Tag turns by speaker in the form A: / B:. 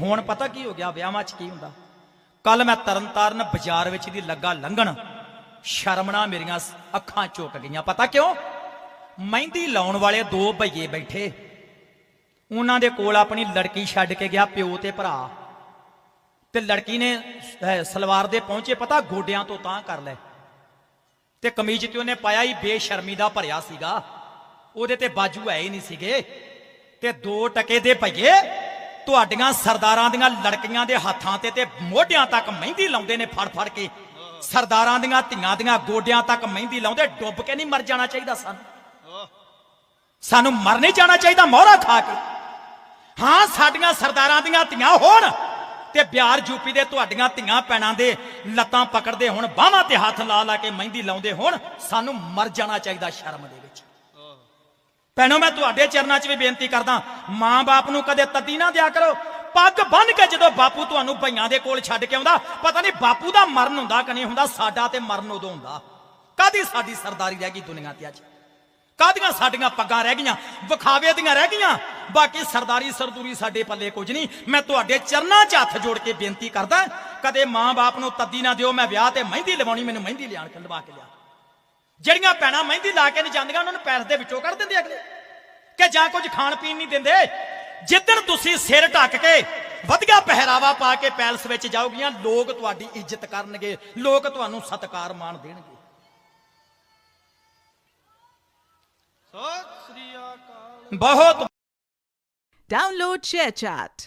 A: ਹੁਣ ਪਤਾ ਕੀ ਹੋ ਗਿਆ? ਵਿਆਹਾਂ 'ਚ ਕੀ ਹੁੰਦਾ? ਕੱਲ ਮੈਂ ਤਰਨਤਾਰਨ ਬਾਜ਼ਾਰ ਵਿੱਚ ਦੀ ਲੱਗਾ ਲੰਘਣ, ਸ਼ਰਮਣਾ ਮੇਰੀਆਂ ਅੱਖਾਂ ਚੁੱਕ ਗਈਆਂ। ਪਤਾ ਕਿਉਂ? ਮਹਿੰਦੀ ਲਾਉਣ ਵਾਲੇ ਦੋ ਭਈਏ ਬੈਠੇ। ਉਹਨਾਂ ਦੇ ਕੋਲ ਆਪਣੀ ਲੜਕੀ ਛੱਡ ਕੇ ਗਿਆ ਪਿਓ ਤੇ ਭਰਾ। ਤੇ ਲੜਕੀ ਨੇ ਸਲਵਾਰ ਦੇ ਪਹੁੰਚੇ ਪਤਾ ਗੋਡਿਆਂ ਤੋਂ ਤਾਂ ਕਰ ਲੈ ਤੇ ਕਮੀਜ਼ ਤੇ ਉਹਨੇ ਪਾਇਆ ਹੀ ਬੇਸ਼ਰਮੀ ਦਾ ਭਰਿਆ ਸੀਗਾ। ਉਹਦੇ ਤੇ ਬਾਜੂ ਹੈ ਹੀ ਨਹੀਂ ਸੀਗੇ। ਤੇ ਦੋ ਟਕੇ ਦੇ ਭਈਏ ਤੁਹਾਡੀਆਂ ਸਰਦਾਰਾਂ ਦੀਆਂ ਲੜਕੀਆਂ ਦੇ ਹੱਥਾਂ ਤੇ ਤੇ ਮੋਢਿਆਂ ਤੱਕ ਮਹਿੰਦੀ ਲਾਉਂਦੇ ਨੇ ਫੜ ਫੜ ਕੇ। ਸਰਦਾਰਾਂ ਦੀਆਂ ਧੀਆਂ ਦੀਆਂ ਗੋਡਿਆਂ ਤੱਕ ਮਹਿੰਦੀ ਲਾਉਂਦੇ, ਡੁੱਬ ਕੇ ਨਹੀਂ ਮਰ ਜਾਣਾ ਚਾਹੀਦਾ ਸਾਨੂੰ। ਸਾਨੂੰ ਮਰ ਨਹੀਂ ਜਾਣਾ ਚਾਹੀਦਾ, ਮੋਹਰਾ ਖਾ ਕੇ। ਹਾਂ, ਸਾਡੀਆਂ ਸਰਦਾਰਾਂ ਦੀਆਂ ਧੀਆਂ ਹੋਣ ਤੇ ਬਿਹਾਰ ਯੂਪੀ ਦੇ ਤੁਹਾਡੀਆਂ ਧੀਆਂ ਪੈਣਾਂ ਦੇ ਲੱਤਾਂ ਪਕੜਦੇ ਹੁਣ, ਬਾਹਾਂ ਤੇ ਹੱਥ ਲਾ ਲਾ ਕੇ ਮਹਿੰਦੀ ਲਾਉਂਦੇ ਹੁਣ, ਸਾਨੂੰ ਮਰ ਜਾਣਾ ਚਾਹੀਦਾ ਸ਼ਰਮ ਦੇ ਵਿੱਚ। ਭੈਣੋ, ਮੈਂ ਤੁਹਾਡੇ ਚਰਨਾਂ 'ਚ ਵੀ ਬੇਨਤੀ ਕਰਦਾ, ਮਾਂ-ਬਾਪ ਨੂੰ ਕਦੇ ਤੱਦੀ ਨਾ ਦਿਆ ਕਰੋ। ਪੱਗ ਬੰਨ ਕੇ ਜਦੋਂ ਬਾਪੂ ਤੁਹਾਨੂੰ ਭਈਆਂ ਦੇ ਕੋਲ ਛੱਡ ਕੇ ਆਉਂਦਾ, ਪਤਾ ਨਹੀਂ ਬਾਪੂ ਦਾ ਮਰਨ ਹੁੰਦਾ ਕਿ ਨਹੀਂ ਹੁੰਦਾ, ਸਾਡਾ ਤੇ ਮਰਨ ਉਦੋਂ ਹੁੰਦਾ। ਕਾਦੀ ਸਾਡੀ ਸਰਦਾਰੀ ਰਹਿ ਗਈ ਦੁਨੀਆ ਤੇ ਅੱਜ? ਕਾਦੀਆਂ ਸਾਡੀਆਂ ਪੱਗਾਂ ਰਹਿ ਗਈਆਂ? ਵਿਖਾਵੇ ਦੀਆਂ ਰਹਿ ਗਈਆਂ? ਬਾਕੀ ਸਰਦਾਰੀ ਸਰਦੂਰੀ ਸਾਡੇ ਪੱਲੇ ਕੁਝ ਨਹੀਂ। ਮੈਂ ਤੁਹਾਡੇ ਚਰਨਾਂ 'ਚ ਹੱਥ ਜੋੜ ਕੇ ਬੇਨਤੀ ਕਰਦਾ, ਕਦੇ ਮਾਂ-ਬਾਪ ਨੂੰ ਤੱਦੀ ਨਾ ਦਿਓ, ਮੈਂ ਵਿਆਹ ਤੇ ਮਹਿੰਦੀ ਲਵਾਉਣੀ, ਮੈਨੂੰ ਮਹਿੰਦੀ ਲਿਆਣ ਕੇ ਲਵਾ ਕੇ ਲਿਆ। ਜਿਹੜੀਆਂ ਭੈਣਾਂ ਮਹਿੰਦੀ ਲਾ ਕੇ ਨਹੀਂ ਜਾਂਦੀਆਂ ਉਹਨਾਂ ਨੂੰ ਪੈਰ ਦੇ ਵਿੱਚੋਂ ਕੱਢ ਦਿੰਦੇ ਅਗਲੇ। ਕਿ ਜਾਂ ਕੁਝ ਖਾਣ ਪੀਣ ਨਹੀਂ ਦਿੰਦੇ। ਜਿੱਦਣ ਤੁਸੀਂ ਸਿਰ ਢੱਕ ਕੇ ਵਧੀਆ ਪਹਿਰਾਵਾ ਪਾ ਕੇ ਪੈਲਸ ਵਿੱਚ ਜਾਓਗੀਆਂ ਲੋਕ ਤੁਹਾਡੀ ਇੱਜ਼ਤ ਕਰਨਗੇ ਲੋਕ ਤੁਹਾਨੂੰ ਸਤਿਕਾਰ ਮਾਣ ਦੇਣਗੇ।
B: ਸਤਿ ਸ੍ਰੀ ਅਕਾਲ।
A: ਬਹੁਤ
C: Download ShareChat.